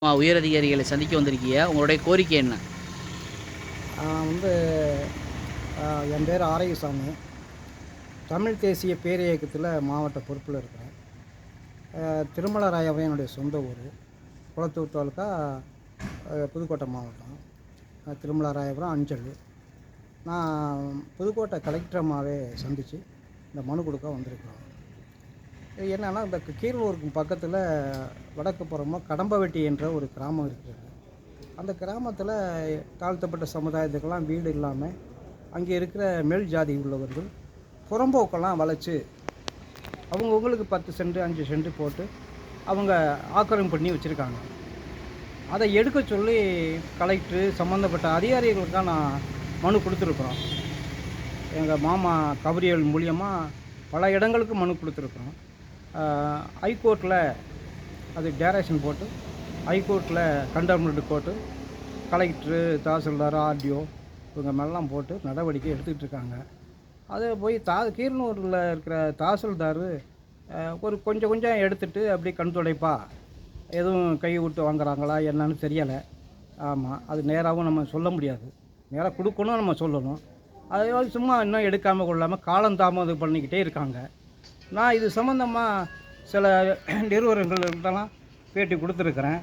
உயர் உயரதிகாரிகளை சந்திக்க வந்திருக்கீங்க உங்களுடைய கோரிக்கை என்ன? நான் வந்து என் பேர் ஆரையசாமி. தமிழ் தேசிய பேரியக்கத்தில் மாவட்ட பொறுப்பில் இருக்கிறேன். திருமலராயவன் என்னுடைய சொந்த ஊர். குளத்தூர் தாலுக்கா புதுக்கோட்டை மாவட்டம். திருமலராயபுரம் அஞ்சல். நான் புதுக்கோட்டை கலெக்டர் சந்தித்து இந்த மனு கொடுக்க வந்திருக்கிறோம். என்னென்னா இந்த கீரலூருக்கு பக்கத்தில் வடக்கு புறமாக கடம்பவெட்டி என்ற ஒரு கிராமம் இருக்கிறது அந்த கிராமத்தில் தாழ்த்தப்பட்ட சமுதாயத்துக்கெல்லாம் வீடு இல்லாமல் அங்கே இருக்கிற மேல் ஜாதி உள்ளவர்கள் புறம்போக்கெல்லாம் வளைச்சி அவங்கவுங்களுக்கு பத்து சென்ட் அஞ்சு சென்ட் போட்டு அவங்க ஆக்கிரமிப்பு பண்ணி வச்சுருக்காங்க. அதை எடுக்க சொல்லி கலெக்டரு சம்மந்தப்பட்ட அதிகாரிகளுக்காக நான் மனு கொடுத்துருக்குறோம். எங்கள் மாமா கபரியல் மூலியமாக பல இடங்களுக்கு மனு கொடுத்துருக்குறோம். ஹைகோர்ட்டில் அது டேரக்ஷன் போட்டு ஹைகோர்ட்டில் கண்டர்மெண்ட் கோர்ட்டு கலெக்டரு தாசில்தார் ஆர்டிஓ இவங்க மேலாம் போட்டு நடவடிக்கை எடுத்துக்கிட்டு இருக்காங்க. அதே போய் தா கீரனூரில் இருக்கிற தாசில்தார் ஒரு கொஞ்சம் கொஞ்சம் எடுத்துட்டு அப்படியே கண் துடைப்பா. எதுவும் கை விட்டு வாங்குறாங்களா என்னன்னு தெரியலை. ஆமாம் அது நேராகவும் நம்ம சொல்ல முடியாது. நேராக கொடுக்கணும் நம்ம சொல்லணும். அதே சும்மா இன்னும் எடுக்காமல் கொள்ளாமல் காலம் தாமதம் பண்ணிக்கிட்டே இருக்காங்க. நான் இது சம்மந்தமாக சில நிறுவனங்கள்கிட்டலாம் பேட்டி கொடுத்துருக்குறேன்.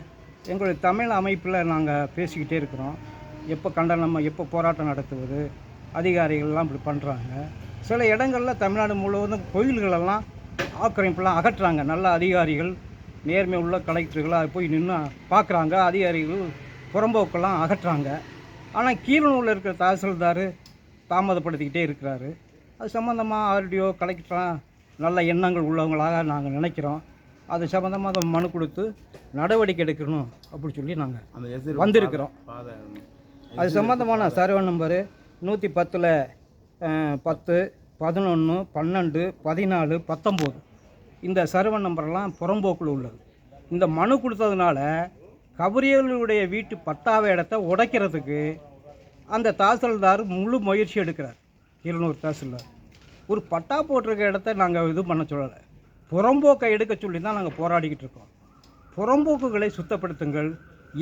எங்களுடைய தமிழ் அமைப்பில் நாங்கள் பேசிக்கிட்டே இருக்கிறோம். எப்போ கண்டனம் எப்போ போராட்டம் நடத்துவது அதிகாரிகள்லாம் இப்படி பண்ணுறாங்க சில இடங்களில் தமிழ்நாடு முழுவதும் கோயில்களெல்லாம் ஆக்கிரமிப்புலாம் அகற்றுறாங்க நல்ல அதிகாரிகள் நேர்மை உள்ள கலெக்டர்களாக போய் நின்று பார்க்குறாங்க அதிகாரிகள் புறம்போக்கெல்லாம் அகற்றுறாங்க ஆனால் கீழனூரில் இருக்கிற தாசில்தார் தாமதப்படுத்திக்கிட்டே இருக்கிறாரு. அது சம்மந்தமாக ஆர்டிஓ கலெக்டராக நல்ல எண்ணங்கள் உள்ளவங்களாக நாங்கள் நினைக்கிறோம். அது சம்மந்தமாக மனு கொடுத்து நடவடிக்கை எடுக்கணும் அப்படி சொல்லி நாங்கள் வந்திருக்கிறோம். அது. சம்மந்தமான சர்வே நம்பரு நூற்றி பத்தில் பத்து பதினொன்று பன்னெண்டு பதினாலு பத்தொம்போது. இந்த சர்வே நம்பர்லாம் புறம்போக்கில் உள்ளது. இந்த மனு கொடுத்ததுனால கபரியர்களுடைய வீட்டு பட்டாவை இடத்த உடைக்கிறதுக்கு அந்த தாசில்தார் முழு முயற்சி எடுக்கிறார். இருநூறு தாசில்தார். ஒரு பட்டா போட்டிருக்க இடத்த நாங்கள் இது பண்ண சொல்லலை. புறம்போக்கை எடுக்க சொல்லி தான் நாங்கள் போராடிக்கிட்டு இருக்கோம். புறம்போக்குகளை சுத்தப்படுத்துங்கள்.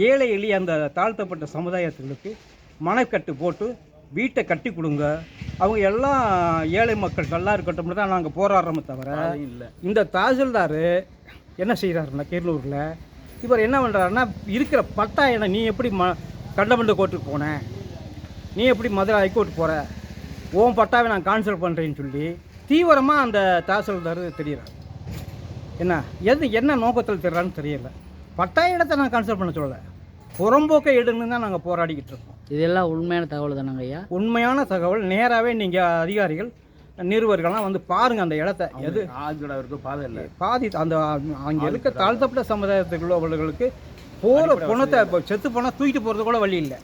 ஏழை எளிய அந்த தாழ்த்தப்பட்ட சமுதாயத்துகளுக்கு மனக்கட்டு போட்டு வீட்டை கட்டி கொடுங்க. அவங்க எல்லாம் ஏழை மக்கள் நல்லா இருக்கட்டும்னு தான் நாங்கள் போராடுறோமே தவிர இல்லை. இந்த தாசில்தார் என்ன செய்கிறாருன்னா கேரளூரில் இவர் என்ன பண்ணுறாருன்னா இருக்கிற பட்டா என்ன நீ எப்படி ம கண்டமண்ட கோர்ட்டுக்கு போன? நீ எப்படி மதுரை ஹைகோர்ட் போகிற உன் பட்டாவை நான் கான்சல் பண்ணுறேன்னு சொல்லி தீவிரமாக அந்த தாசில்தார் தெரிகிறார் என்ன? எது என்ன நோக்கத்தில் தெரிறான்னு தெரியல. பட்டா இடத்தை நான் கான்சல் பண்ண சொல்லலை. புறம்போக்கை எடுன்னு தான் நாங்கள் போராடிக்கிட்டு இருக்கோம். இதெல்லாம் உண்மையான தகவல் தானங்க ஐயா? உண்மையான தகவல். நேராகவே நீங்கள் அதிகாரிகள் நிருபர்கள்லாம் வந்து பாருங்கள் அந்த இடத்த. எது? இருக்கு பாதை இல்லை. பாதி அந்த அங்கே இருக்க தாழ்த்தப்பட்ட சமுதாயத்தில் உள்ளவர்களுக்கு போகிற பணத்தை இப்போ செத்து போனால் தூக்கிட்டு போகிறது கூட வழி இல்லை.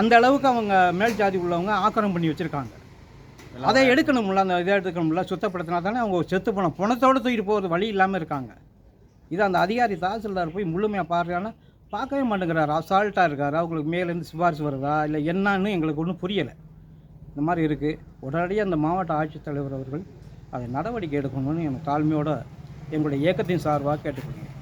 அந்த அளவுக்கு அவங்க மேல் ஜாதி உள்ளவங்க ஆக்கிரமம் பண்ணி வச்சுருக்காங்க. அதை எடுக்கணும்ல அந்த இதை எடுக்கணும்ல சுத்தப்படுத்தினா தானே அவங்க செத்து போன பணத்தோடு தூக்கிட்டு போகிறது வழி இல்லாமல் இருக்காங்க. இது அந்த அதிகாரி தாசில்தார் போய் முழுமையாக பாருங்கன்னா பார்க்கவே மாட்டேங்கிறார். அசால்ட்டாக இருக்கார். அவங்களுக்கு மேலேருந்து சிபாரிசு வருதா? இல்லை என்னன்னு எங்களுக்கு ஒன்றும் புரியலை. இந்த மாதிரி இருக்குது உடனடியாக அந்த மாவட்ட ஆட்சித்தலைவர் அவர்கள் அதை நடவடிக்கை எடுக்கணும்னு எனக்கு தாழ்மையோட எங்களுடைய இயக்கத்தின் சார்பாக கேட்டுக்கொள்கிறேன்.